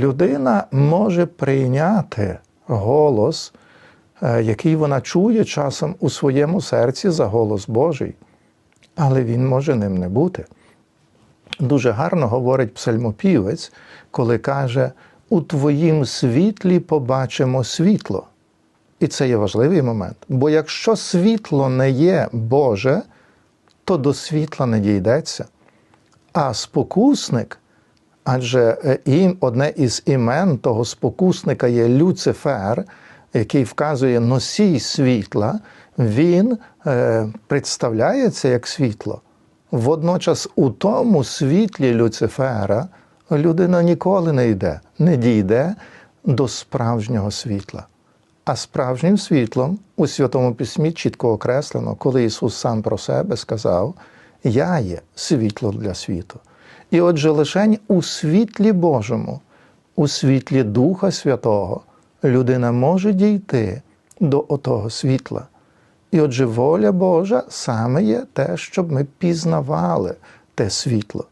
Людина може прийняти голос, е, який вона чує часом у своєму серці за голос Божий, але він може ним не бути. Дуже гарно говорить псальмопівець, коли каже: у твоїм світлі побачимо світло. І це є важливий момент. Бо якщо світло не є Боже, то до світла не дійдеться. А спокусник, адже е, ім, одне із імен того спокусника є Люцифер, який вказує носій світла, він е, представляється як світло. Водночас у тому світлі Люцифера людина ніколи не йде, не дійде до справжнього світла. А справжнім світлом у Святому Письмі чітко окреслено, коли Ісус сам про себе сказав: Я є світло для світу. І отже, лишень у світлі Божому, у світлі Духа Святого, людина може дійти до отого світла. І отже, воля Божа саме є те, щоб ми пізнавали те світло.